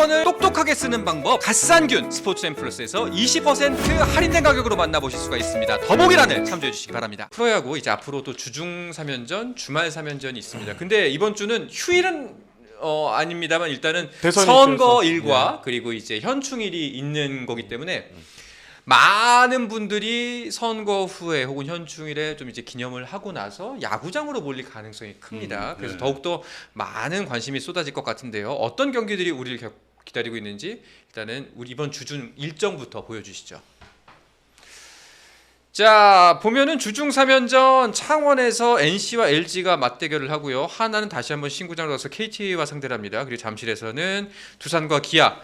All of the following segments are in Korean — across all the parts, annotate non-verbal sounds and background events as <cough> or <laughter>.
상품권을 똑똑하게 쓰는 방법 갓산균 스포츠 앤 플러스에서 20% 할인된 가격으로 만나보실 수가 있습니다. 더보기란을 참조해 주시기 바랍니다. 프로야구 이제 앞으로도 주중 3연전, 주말 3연전이 있습니다. 근데 이번 주는 휴일은 어 아닙니다만 일단은 대선이 선거 있어서. 일과 그리고 이제 현충일이 있는 거기 때문에 많은 분들이 선거 후에 혹은 현충일에 좀 이제 기념을 하고 나서 야구장으로 몰릴 가능성이 큽니다. 음, 그래서 네. 더욱더 많은 관심이 쏟아질 것 같은데요. 어떤 경기들이 우리를 겨- 기다리고 있는지 일단은 우리 이번 주중 일정부터 보여주시죠. 자 보면은 주중 3연전 창원에서 NC와 LG가 맞대결을 하고요. 하나는 다시 한번 신구장으로 가서 KT와 상대를 합니다. 그리고 잠실에서는 두산과 기아,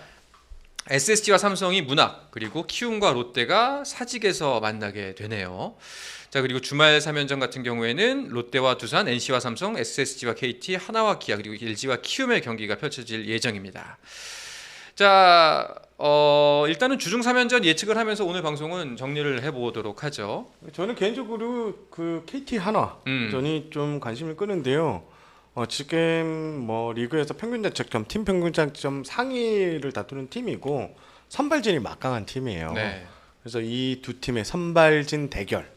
SSG와 삼성이 문학 그리고 키움과 롯데가 사직에서 만나게 되네요. 자 그리고 주말 3연전 같은 경우에는 롯데와 두산, NC와 삼성, SSG와 KT, 하나와 기아 그리고 LG와 키움의 경기가 펼쳐질 예정입니다. 자 어, 일단은 주중 3연전 예측을 하면서 오늘 방송은 정리를 해보도록 하죠. 저는 개인적으로 그 KT 하나 음. 전이 좀 관심을 끄는데요. 어, 지금 뭐 리그에서 평균 자책점, 팀 평균 자책점 상위를 다투는 팀이고 선발진이 막강한 팀이에요. 네. 그래서 이 두 팀의 선발진 대결,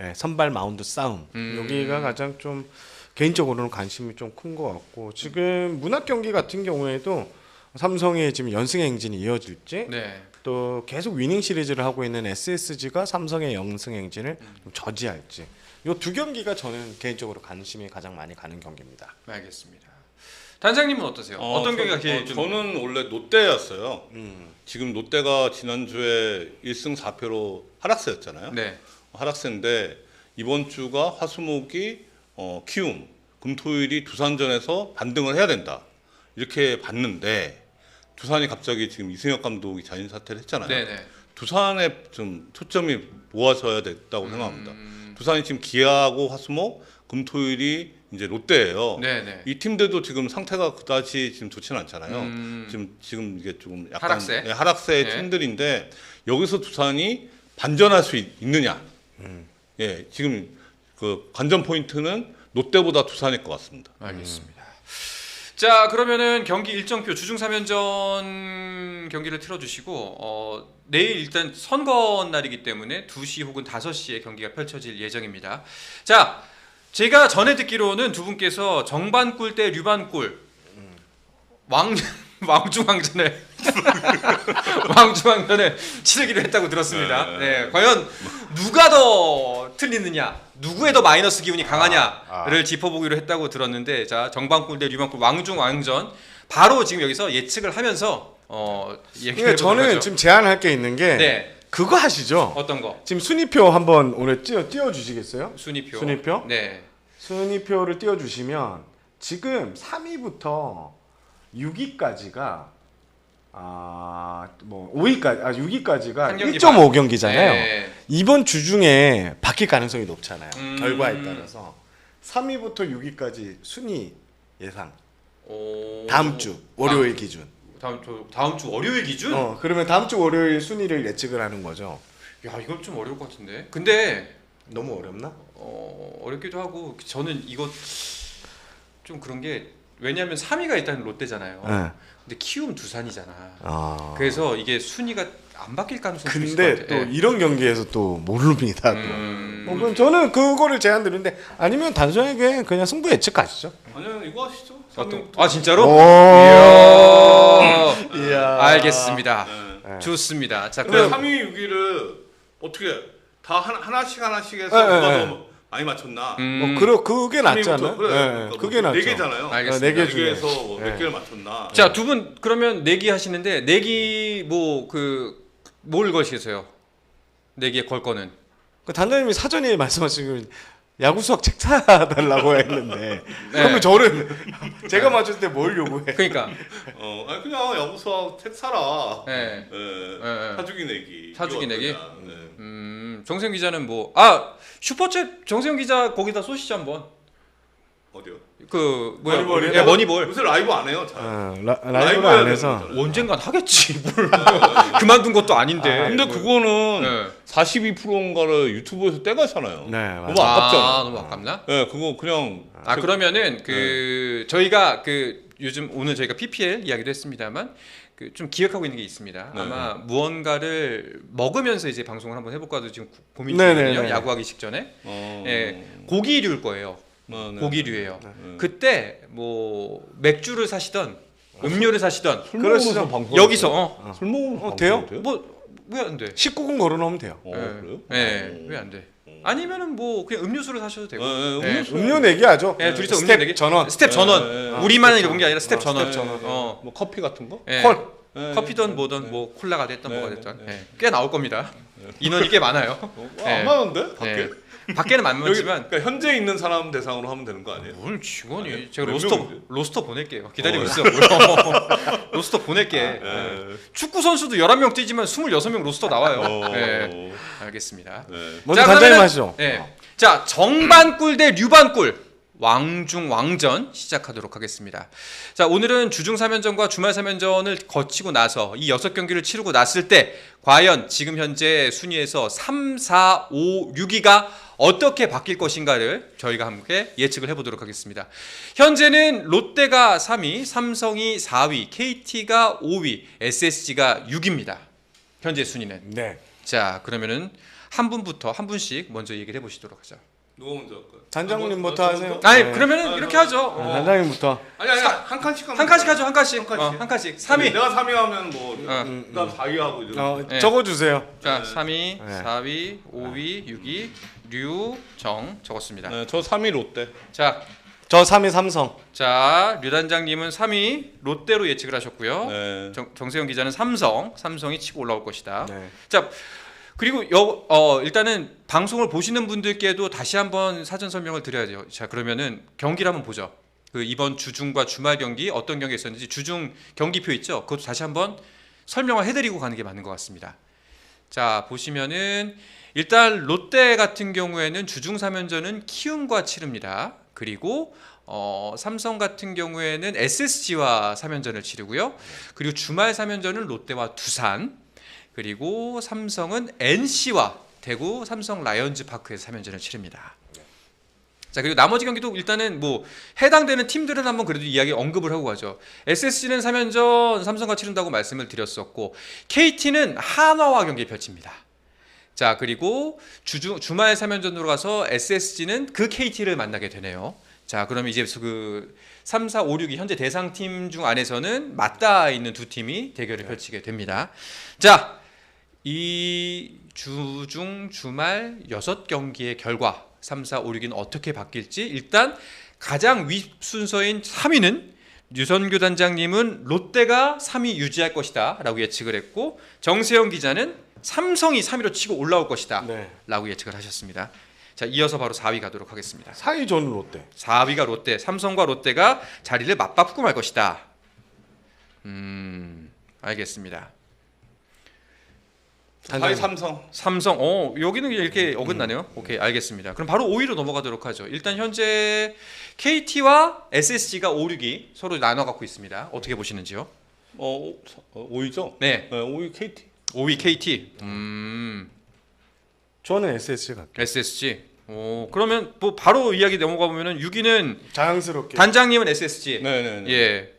예, 선발 마운드 싸움 음. 여기가 가장 좀 개인적으로는 관심이 좀 큰 것 같고 지금 문학 경기 같은 경우에도 삼성의 지금 연승 행진이 이어질지 네. 또 계속 위닝 시리즈를 하고 있는 SSG가 삼성의 연승 행진을 좀 저지할지 이 두 경기가 저는 개인적으로 관심이 가장 많이 가는 경기입니다. 알겠습니다. 단장님은 어떠세요? 어, 떤 저- 경기가 제일 어, 좀 저는 원래 롯데였어요. 음. 지금 롯데가 지난주에 1승 4패로 하락세였잖아요. 네. 하락세인데 이번 주가 화수목이 어, 키움, 금토일이 두산전에서 반등을 해야 된다. 이렇게 봤는데 두산이 갑자기 지금 이승엽 감독이 자진 사퇴를 했잖아요. 네, 네. 두산에 좀 초점이 모아져야 됐다고 생각합니다. 음, 두산이 지금 기아하고 화수목, 금토일이 이제 롯데예요. 네, 네. 이 팀들도 지금 상태가 그다지 지금 좋지는 않잖아요. 음. 지금 지금 이게 조금 약간 하락세? 네, 하락세 네. 팀들인데 여기서 두산이 반전할 수 있, 느냐 예, 지금 그 관전 포인트는 롯데보다 두산일 것 같습니다. 알겠습니다. 자 그러면은 경기 일정표 주중 3연전 경기를 틀어주시고 어, 내일 일단 선거 날이기 때문에 2시 혹은 5시에 경기가 펼쳐질 예정입니다. 자 제가 전에 듣기로는 두 분께서 정반꿀 대 류반꿀 왕 <laughs> 왕중왕전을 왕중왕전을 <laughs> 치르기로 했다고 들었습니다. 네. 네, 과연 누가 더 틀리느냐, 누구의 더 마이너스 기운이 강하냐를 아. 짚어보기로 했다고 들었는데, 자 정반꿀 대 류반꿀 왕중 왕전 바로 지금 여기서 예측을 하면서 어 얘기를 해보도록 저는 하죠. 지금 제안할 게 있는 게 네 그거 하시죠. 어떤 거 지금 순위표 한번 오늘 띄워 띄워 주시겠어요? 순위표 순위표? 네 순위표를 띄워 주시면 지금 3위부터 6위까지가 아뭐 5위까지 아 6위까지가 한 경기 1.5 경기잖아요. 네. 이번 주 중에 바뀔 가능성이 높잖아요. 음. 결과에 따라서 3위부터 6위까지 순위 예상. 오... 다음 주 월요일 기준. 다음 주 다음 주 월요일 기준? 어 그러면 다음 주 월요일 순위를 예측을 하는 거죠. 야 이건 좀 어려울 것 같은데. 근데 너무 어렵나? 어, 어렵기도 하고 저는 이거 좀 그런 게 왜냐하면 3위가 일단 롯데잖아요. 네. 근데 키움 두산이잖아. 아. 그래서 이게 순위가 안 바뀔 가능성이 있을 것 근데. 또 예. 이런 경기에서 또 모릅니다. 또. 음, 어, 그럼 저는 그거를 제안 드리는데 아니면 단순하게 그냥 승부 예측 가시죠. 아니요 이거 하시죠. 어떤- 아 진짜로? 오. 이야. 이야. 알겠습니다. 네. 네. 좋습니다. 자 근데 그럼 3위 6위를 어떻게 다 하나, 하나씩 하나씩 해서 네, 누가 네, 더 많이 맞췄나? 음, 뭐 그러 그게 낫지 3위부터 않아요? 그래. 네, 그러니까 그게 뭐 낫죠. 네 개잖아요. 알겠습니다. 네개네 중에. 개에서 몇 네. 개를 맞췄나? 자 두 분 그러면 내기 하시는데 내기 뭐 그뭘 거시겠어요? 내기에 걸 거는 그 단장님이 사전에 말씀하신 야구 수학 책 사달라고 했는데 <laughs> 네. 그러면 저는 제가 맞출 때 뭘 요구해? 그러니까 어, 아니 그냥 야구 수학 책 사라. 네. 예. 사주기 내기. 사주기 내기? 네. 음, 정세영 기자는 뭐 아 슈퍼챗 정세영 기자 거기다 쏘시죠 한번 어디요? 그 뭐야 머니볼이요? 예, 머니볼 요새 라이브 안 해요. 잘. 어, 라, 라이브 라이브를 안 해서. 언젠간 하겠지 뭘 <laughs> 그만둔 것도 아닌데 아, 근데 뭐. 그거는 네. 42%인가를 유튜브에서 떼가잖아요. 네 너무. 아깝잖아. 아, 너무 아깝나? 예, 그거 그냥 아 그러면은 그 저희가 그 요즘 오늘 저희가 PPL 이야기도 했습니다만 그 좀 기획하고 있는 게 있습니다. 네. 아마 무언가를 먹으면서 이제 방송을 한번 해볼까도 지금 고- 고민 네, 중이거든요. 네, 네. 야구하기 직전에 어, 예, 고기류일 거예요. 어, 네. 고기류예요. 네. 그때 뭐 맥주를 사시던 음료를 사시던 술 그러시죠. 먹으면서 방송 여기서 어, 술 먹으면서 어, 방송해도 돼요? 뭐 왜 안 돼? 19금 걸어놓으면 돼요. 어, 예. 그래요? 예, 어. 왜안 돼? 아니면은 뭐 그냥 음료수를 사셔도 되고. 예. 음료수. 음료 내기하죠. 예, 둘이서 음료 스텝 내기 전원. 스텝 전원. 예, 예, 예. 우리만 읽은 게 아니라 스텝 어, 전원. 스텝 전원. 어. 뭐 커피 같은 거? 예. 콜. 예, 커피든 예. 뭐든 네. 뭐 콜라가 됐던 네, 뭐가 네, 됐던 네. 예. 꽤 나올 겁니다. 인원이 꽤 많아요. 어, 예. 안 많은데? 밖에? 예. 밖에는 많지만 그러니까 현재 있는 사람 대상으로 하면 되는 거 아니에요? 뭘 직원이 아니, 제가 몇 로스터 명인데? 로스터 보낼게요. 기다리고 어. 있어. <laughs> 로스터 보낼게. 예. 예. 축구 선수도 11명 뛰지만 26명 로스터 나와요. 어, 예. 알겠습니다. 네. 먼저 자, 그러면은- 하시죠. 예. 자, 정반꿀 대 류반꿀. 왕중 왕전 시작하도록 하겠습니다. 자, 오늘은 주중 3연전과 주말 3연전을 거치고 나서 이 6경기를 치르고 났을 때 과연 지금 현재 순위에서 3, 4, 5, 6위가 어떻게 바뀔 것인가를 저희가 함께 예측을 해보도록 하겠습니다. 현재는 롯데가 3위, 삼성이 4위, KT가 5위, SSG가 6위입니다. 현재 순위는. 네. 자 그러면은 한 분부터 한 분씩 먼저 얘기를 해보시도록 하죠. 누가 먼저 할까요? 단장님부터 아, 뭐, 하세요. 저부터? 아니 네. 그러면은 아, 이렇게 아, 하죠. 네, 어. 단장님부터. 아니 아니 한 칸씩 하면 한 칸씩 하죠 한 칸씩. 한 칸씩. 어, 한 칸씩. 3위. 내가 3위 하면 뭐 어. 그다음 4위 하고 이제 어, 네. 적어주세요. 자 네. 3위, 네. 4위, 5위, 6위, 류, 정 적었습니다. 네, 저 3위 롯데. 자, 저 3위 삼성. 자 류 단장님은 3위 롯데로 예측을 하셨고요. 네. 정, 정세영 기자는 삼성, 삼성이 치고 올라올 것이다. 네. 자 그리고 여, 어, 일단은 방송을 보시는 분들께도 다시 한번 사전 설명을 드려야죠. 자 그러면은 경기를 한번 보죠. 그 이번 주중과 주말 경기 어떤 경기 있었는지 주중 경기표 있죠. 그것도 다시 한번 설명을 해드리고 가는 게 맞는 것 같습니다. 자 보시면은 일단 롯데 같은 경우에는 주중 3연전은 키움과 치릅니다. 그리고 어, 삼성 같은 경우에는 SSG와 3연전을 치르고요. 그리고 주말 3연전은 롯데와 두산 그리고 삼성은 NC와 대구 삼성 라이언즈 파크에서 3연전을 치릅니다. 자 그리고 나머지 경기도 일단은 뭐 해당되는 팀들은 한번 그래도 이야기 언급을 하고 가죠. SSG는 3연전 삼성과 치른다고 말씀을 드렸었고 KT는 한화와 경기 펼칩니다. 자 그리고 주주, 주말 3연전으로 가서 SSG는 그 KT를 만나게 되네요. 자 그러면 이제 그 3, 4, 5, 6이 현재 대상 팀 중 안에서는 맞닿아 있는 두 팀이 대결을 펼치게 됩니다. 자, 이 주 중 주말 6경기의 결과 3, 4, 5, 6위는 어떻게 바뀔지 일단 가장 윗 순서인 3위는 유선규 단장님은 롯데가 3위 유지할 것이다 라고 예측을 했고 정세영 기자는 삼성이 3위로 치고 올라올 것이다 네. 라고 예측을 하셨습니다. 자, 이어서 바로 4위 가도록 하겠습니다. 4위 저는 롯데. 4위가 롯데, 삼성과 롯데가 자리를 맞바꾸고 말 것이다. 음, 알겠습니다. 4위 단장님. 삼성. 삼성, 어 여기는 이렇게 어긋나네요. 오케이, 알겠습니다. 그럼 바로 5위로 넘어가도록 하죠. 일단 현재 KT와 SSG가 5, 6위 서로 나눠 갖고 있습니다. 어떻게 보시는지요? 어, 어 5위죠? 네, 네, 5위 KT. 5위 KT. 음, 저는 SSG 갈게요. SSG. 오, 그러면 뭐 바로 이야기 넘어가 보면은 6위는 자연스럽게. 단장님은 SSG. 네, 네, 네. 예.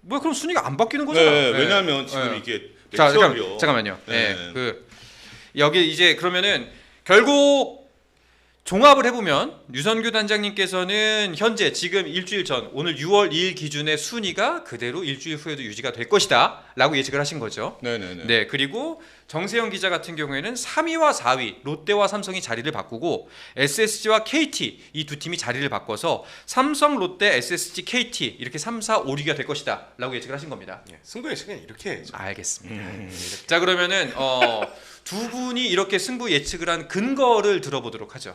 뭐 그럼 순위가 안 바뀌는 네, 거잖아요. 네. 왜냐면 지금 네. 이게 자, 잠깐. 잠깐만요. 네. 네. 그 여기 이제 그러면은 결국 종합을 해보면 유선규 단장님께서는 현재 지금 일주일 전 오늘 6월 2일 기준의 순위가 그대로 일주일 후에도 유지가 될 것이다 라고 예측을 하신 거죠. 네, 네, 네. 네, 그리고 정세영 기자 같은 경우에는 3위와 4위 롯데와 삼성이 자리를 바꾸고 SSG와 KT 이 두 팀이 자리를 바꿔서 삼성, 롯데, SSG, KT 이렇게 3, 4, 5, 6위가 될 것이다 라고 예측을 하신 겁니다. 예, 승부의 시간 이렇게 해야죠. 알겠습니다. 음. 자 그러면은 어, 두 분이 이렇게 승부 예측을 한 근거를 들어보도록 하죠.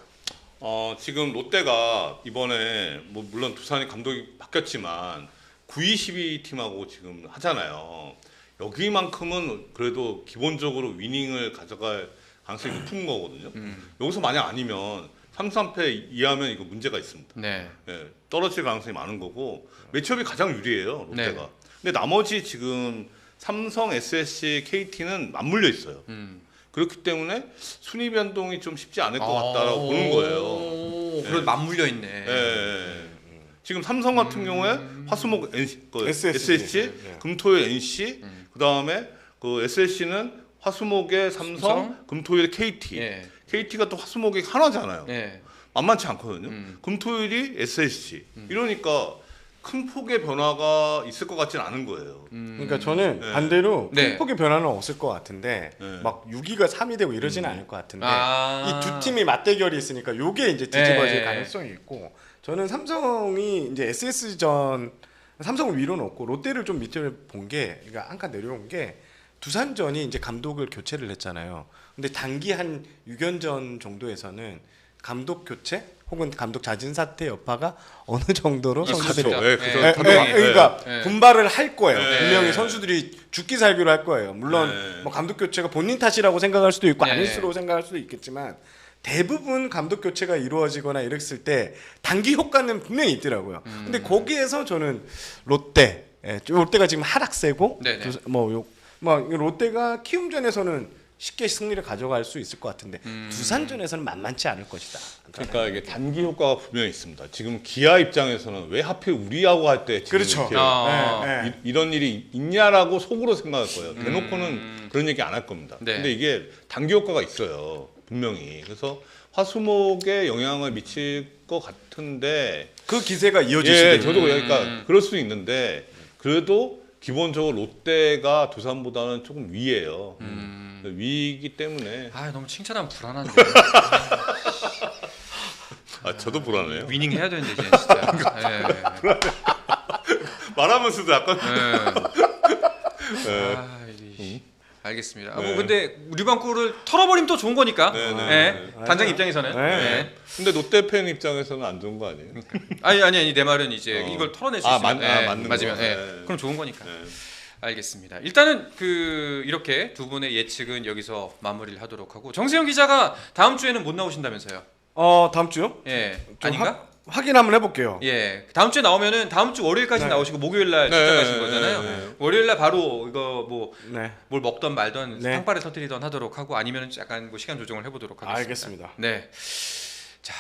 어, 지금 롯데가 이번에 뭐 물론 두산이 감독이 바뀌었지만 9위 12 팀하고 지금 하잖아요. 여기만큼은 그래도 기본적으로 위닝을 가져갈 가능성이 높은 거거든요. 음, 여기서 만약 아니면 3, 3패 이하면 이거 문제가 있습니다. 네, 예, 떨어질 가능성이 많은 거고 매치업이 가장 유리해요 롯데가. 네. 근데 나머지 지금 삼성, SSC, KT는 맞물려 있어요. 음. 그렇기 때문에 순위 변동이 좀 쉽지 않을 것 같다라고 보는 거예요. 오, 네. 그런 맞물려 있네. 예. 지금 삼성 같은 경우에 화수목 NC, 그 SSG. SSG, 네. 금토일 NC, 그 다음에 그 SSC는 화수목에 삼성, 삼성. 금토일 KT. 예. KT가 또 화수목이 하나잖아요. 예. 만만치 않거든요. 음. 금토일이 SSG. 이러니까 큰 폭의 변화가 있을 것 같지는 않은 거예요. 그러니까 저는 네. 반대로 네. 큰 폭의 변화는 없을 것 같은데 네. 막 6위가 3위 되고 이러지는 않을 것 같은데 아. 이 두 팀이 맞대결이 있으니까 요게 이제 뒤집어질 네. 가능성이 있고 저는 삼성이 이제 SS전 삼성을 위로 놓고 롯데를 좀 밑을 본 게 그러니까 한 칸 내려온 게 두산전이 이제 감독을 교체를 했잖아요. 근데 단기 한 6연전 정도에서는 감독 교체 혹은 감독 자진 사퇴 여파가 <laughs> 어느 정도로 선수들이. 예, 예. 예, 그러니까 예. 분발을 할 거예요. 예. 분명히 선수들이 죽기 살기로 할 거예요. 물론 예. 뭐 감독 교체가 본인 탓이라고 생각할 수도 있고 예. 아닐 수로 생각할 수도 있겠지만 대부분 감독 교체가 이루어지거나 이랬을 때 단기 효과는 분명히 있더라고요. 음. 근데 거기에서 저는 롯데, 예, 롯데가 지금 하락세고 뭐, 요, 뭐 롯데가 키움전에서는 쉽게 승리를 가져갈 수 있을 것 같은데 음. 두산전에서는 만만치 않을 것이다. 그러니까 이게 단기 효과가 분명히 있습니다. 지금 기아 입장에서는 왜 하필 우리하고 할 때 그렇죠. 아. 예, 예. 이, 이런 일이 있냐라고 속으로 생각할 거예요. 대놓고는 그런 얘기 안 할 겁니다. 네. 근데 이게 단기 효과가 있어요. 분명히. 그래서 화수목에 영향을 미칠 것 같은데 그 기세가 이어질 수도 예. 저도 그러니까 그럴 수 있는데 그래도 기본적으로 롯데가 두산보다는 조금 위에요. 위이기 때문에 아 너무 칭찬하면 불안한데 <laughs> 아 저도 불안해요. 위닝 해야 되는데 이제 진짜. <laughs> 예. <laughs> 말하면서도 약간 예. 아, 이- 알겠습니다. 아, 네. 뭐 근데 류방구를 털어버리면 또 좋은 거니까. 네, 네, 예. 네. 단장 입장에서는. 네. 예. 근데 롯데 팬 입장에서는 안 좋은 거 아니에요? 아니 아니 아니 내 말은 이제 어. 이걸 털어낼 수 아, 있으면 맞- 아, 예, 맞는 맞으면 거. 예. 네. 그럼 좋은 거니까. 네. 알겠습니다. 일단은 그 이렇게 두 분의 예측은 여기서 마무리를 하도록 하고 정세영 기자가 다음 주에는 못 나오신다면서요? 어 다음 주요? 예. 좀 아닌가? 확- 확인 한번 해볼게요. 예. 다음 주에 나오면은 다음 주 월요일까지 네. 나오시고 목요일 날 네, 출장 가신 네, 거잖아요. 네, 네. 월요일 날 바로 이거 뭐 네, 뭘 먹던 말던 네. 상파를 터뜨리던 하도록 하고 아니면 약간 뭐 시간 조정을 해보도록 하겠습니다. 알겠습니다. 네. 자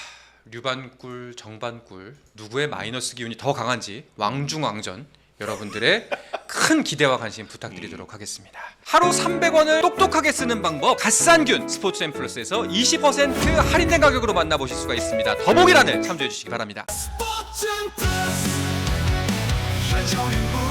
류반꿀 정반꿀 누구의 마이너스 기운이 더 강한지 왕중왕전 여러분들의 큰 기대와 관심 부탁드리도록 하겠습니다. 하루 300원을 똑똑하게 쓰는 방법 갓산균 스포츠 앤 플러스에서 20% 할인된 가격으로 만나보실 수가 있습니다. 더보기란을 참조해 주시기 바랍니다. 스포츠 플러스 한정의 무대